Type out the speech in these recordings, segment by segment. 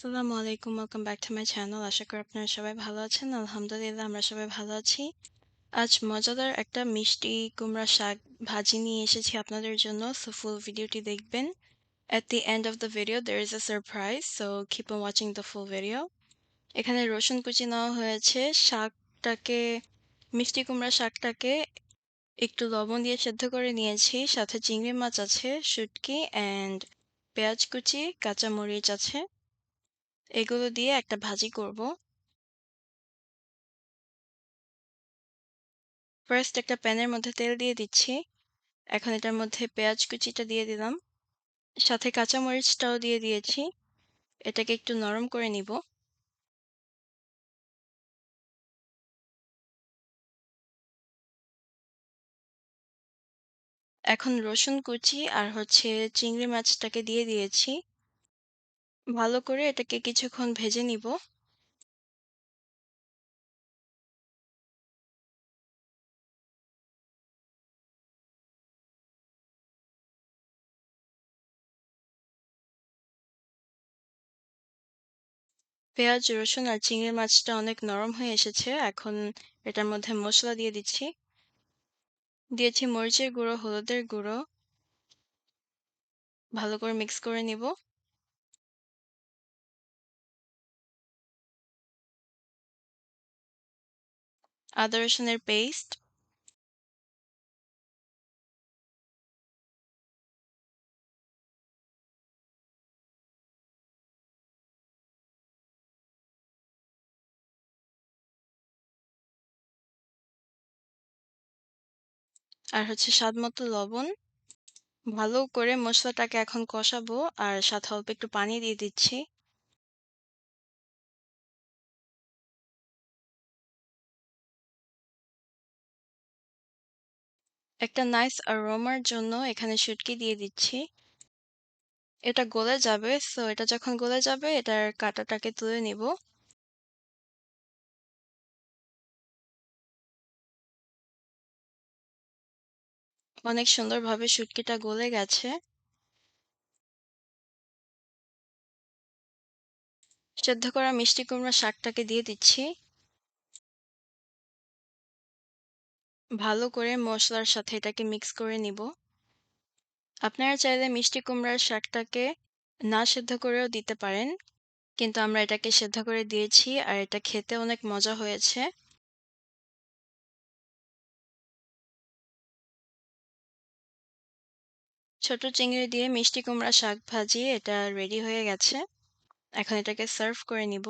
আসসালামু আলাইকুম welcome back to my channel আশা করি আপনারা সবাই ভালো আছেন। আলহামদুলিল্লাহ, আমরা সবাই ভালো আছি। আজ মজাদার একটা মিষ্টি কুমড়া শাক ভাজি নিয়ে এসেছি আপনাদের জন্য সো ফুল ভিডিওটি দেখবেন। At the end of the video there is a surprise so keep on watching the full video এখানে রসুন কুচি নেওয়া হয়েছে। শাকটাকে, মিষ্টি কুমড়া শাকটাকে একটু লবণ দিয়ে সেদ্ধ করে নিয়েছি। সাথে চিংড়ি মাছ আছে, শুটকি অ্যান্ড পেঁয়াজ কুচি কাঁচা মরিচ আছে। এগুলো দিয়ে একটা ভাজি করব। ফার্স্ট একটা প্যানের মধ্যে তেল দিয়ে দিচ্ছি। এখন এটার মধ্যে পেঁয়াজ কুচিটা দিয়ে দিলাম। সাথে কাঁচা মরিচটাও দিয়ে দিয়েছি। এটাকে একটু নরম করে নিব। এখন রসুন কুচি আর হচ্ছে চিংড়ি মাছটাকে দিয়ে দিয়েছি। ভালো করে এটাকে কিছুক্ষণ ভেজে নিব। পেঁয়াজ, রসুন আর চিংড়ি মাছটা অনেক নরম হয়ে এসেছে। এখন এটার মধ্যে মশলা দিয়ে দিচ্ছি। দিয়েছি মরিচের গুঁড়ো, হলুদের গুঁড়ো। ভালো করে মিক্স করে নিব। আদা রসুনের পেস্ট আর হচ্ছে স্বাদ মতো লবণ। ভালো করে মশলাটাকে এখন কষাবো, আর সাথে অল্প একটু পানি দিয়ে দিচ্ছি। একটা নাইস আরোমার জন্য এখানে শুটকি দিয়ে দিচ্ছি। এটা গলে যাবে সো এটা যখন গলে যাবে, এটার কাঁটাটাকে তুলে নিব। অনেক সুন্দরভাবে শুটকিটা গলে গেছে। সেদ্ধ করা মিষ্টি কুমড়া শাকটাকে দিয়ে দিচ্ছি। ভালো করে মশলার সাথে এটাকে মিক্স করে নিব। আপনারা চাইলে মিষ্টি কুমড়ার শাকটাকে না সেদ্ধ করেও দিতে পারেন, কিন্তু আমরা এটাকে সেদ্ধ করে দিয়েছি আর এটা খেতে অনেক মজা হয়েছে। ছোট চিংড়ি দিয়ে মিষ্টি কুমড়া শাক ভাজি এটা রেডি হয়ে গেছে। এখন এটাকে সার্ভ করে নিব।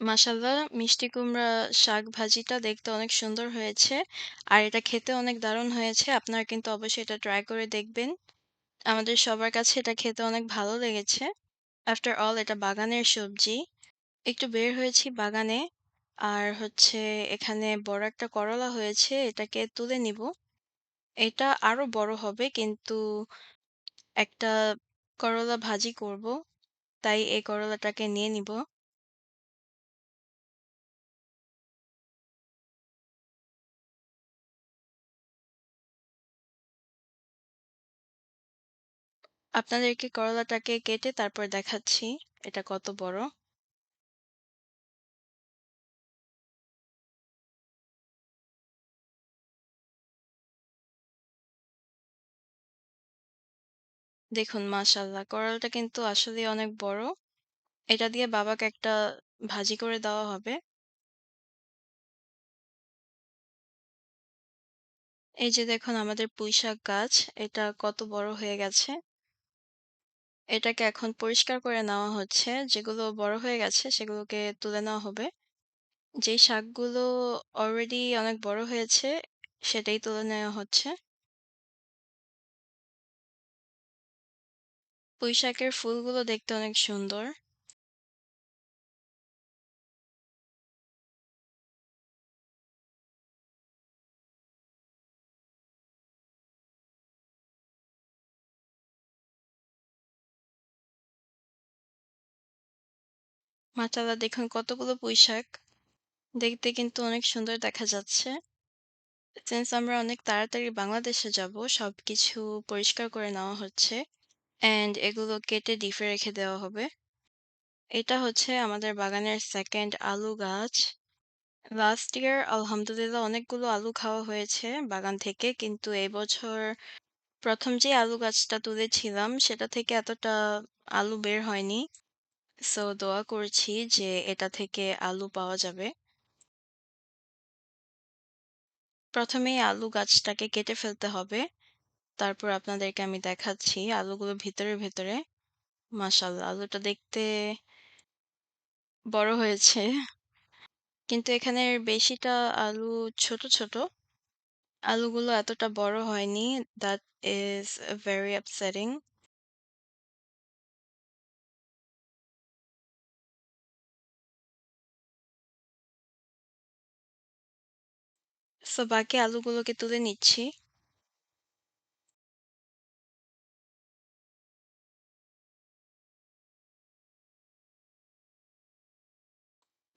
মাসাল্লাহ মিষ্টি কুমড়া শাক ভাজিটা দেখতে অনেক সুন্দর হয়েছে। আর এটা খেতে অনেক দারুণ হয়েছে। আপনারা কিন্তু অবশ্যই এটা ট্রাই করে দেখবেন। আমাদের সবার কাছে এটা খেতে অনেক ভালো লেগেছে। আফটার অল এটা বাগানের সবজি। একটু বের হয়েছি বাগানে। আর হচ্ছে এখানে বড় একটা করলা হয়েছে, এটাকে তুলে নিব। এটা আরও বড় হবে, কিন্তু একটা করলা ভাজি করব। তাই এই করলাটাকে নিয়ে নিব। আপনাদেরকে করলাটাকে কেটে তারপর দেখাচ্ছি এটা কত বড়। দেখুন, মাশাল্লাহ, করলাটা কিন্তু আসলে অনেক বড়। এটা দিয়ে বাবাকে একটা ভাজি করে দেওয়া হবে। এই যে দেখুন, আমাদের পুঁইশাক গাছ, এটা কত বড় হয়ে গেছে। এটাকে এখন পরিষ্কার করে নেওয়া হচ্ছে। যেগুলো বড় হয়ে গেছে সেগুলোকে তুলে নেওয়া হবে। যেই শাকগুলো অলরেডি অনেক বড় হয়েছে সেটাই তুলে নেওয়া হচ্ছে। পুঁই শাকের ফুলগুলো দেখতে অনেক সুন্দর। মাশাআল্লাহ দেখুন কতগুলো পুঁইশাক দেখতে কিন্তু অনেক সুন্দর দেখা যাচ্ছে সিন্স আমরা অনেক তাড়াতাড়ি বাংলাদেশে যাব, সবকিছু পরিষ্কার করে নেওয়া হচ্ছে। অ্যান্ড এগুলো কেটে ডিপে রেখে দেওয়া হবে। এটা হচ্ছে আমাদের বাগানের 2nd আলু গাছ। লাস্ট ইয়ার আলহামদুলিল্লাহ অনেকগুলো আলু খাওয়া হয়েছে বাগান থেকে। কিন্তু এবছর ১ম যে আলু গাছটা তুলেছিলাম সেটা থেকে এতটা আলু বের হয়নি। সো দোয়া করছি যে এটা থেকে আলু পাওয়া যাবে। প্রথমেই আলু গাছটাকে কেটে ফেলতে হবে। তারপর আপনাদেরকে আমি দেখাচ্ছি আলুগুলো ভিতরে, ভেতরে মাশাআল্লাহ আলুটা দেখতে বড় হয়েছে। কিন্তু এখানের বেশিটা আলু ছোট, ছোট। আলুগুলো এতটা বড় হয়নি। That is very upsetting. So বাকি আলুগুলোকে তুলে নিচ্ছি।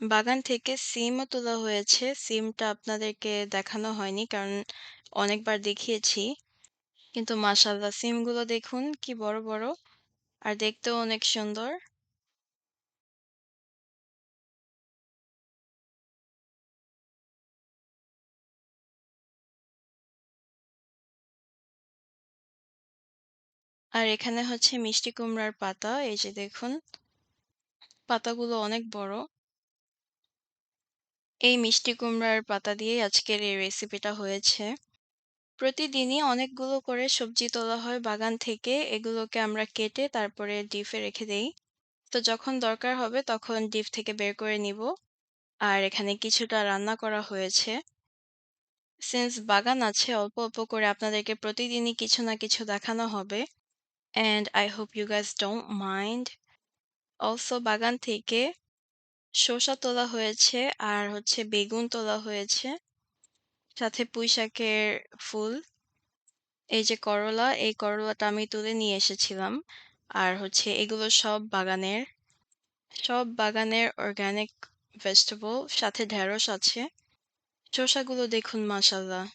বাগান থেকে সিমও তোলা হয়েছে। সিমটা আপনাদেরকে দেখানো হয়নি কারণ অনেকবার দেখিয়েছি। কিন্তু মাশাআল্লাহ সিমগুলো দেখুন কি বড়, বড় আর দেখতেও অনেক সুন্দর। আর এখানে হচ্ছে মিষ্টি কুমড়ার পাতা। এই যে দেখুন। পাতাগুলো অনেক বড়। এই মিষ্টি কুমড়ার পাতা দিয়েই আজকের এই রেসিপিটা হয়েছে। প্রতিদিনই অনেকগুলো করে সবজি তোলা হয় বাগান থেকে। এগুলোকে আমরা কেটে তারপরে ডিপে রেখে দেই। তো যখন দরকার হবে তখন ডিপ থেকে বের করে নিব। আর এখানে কিছুটা রান্না করা হয়েছে। সিন্স বাগান আছে অল্প, অল্প করে আপনাদেরকে প্রতিদিনই কিছু না কিছু দেখানো হবে। And I hope you guys don't mind. Also বাগান থেকে শসা তোলা হয়েছে আর হচ্ছে বেগুন তোলা হয়েছে। সাথে পুঁইশাকের ফুল। এই যে করলা, এই করলাটা আমি তুলে নিয়ে এসেছিলাম। আর হচ্ছে এগুলো সব বাগানের। সব বাগানের অর্গানিক ভেজিটেবল সাথে ঢেঁড়স আছে। শসাগুলো দেখুন মাশাআল্লাহ।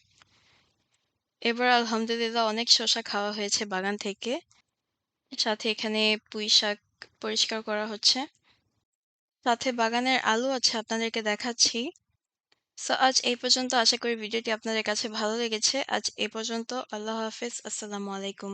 এবার আলহামদুলিল্লাহ অনেক শসা খাওয়া হয়েছে বাগান থেকে। সাথে এখানে পুঁইশাক পরিষ্কার করা হচ্ছে। সাথে বাগানের আলু আছে, আপনাদেরকে দেখাচ্ছি। সো, আজ এই পর্যন্ত আশা করি ভিডিওটি আপনাদের কাছে ভালো লেগেছে। আজ এ পর্যন্ত। আল্লাহ হাফেজ। আসসালামু আলাইকুম।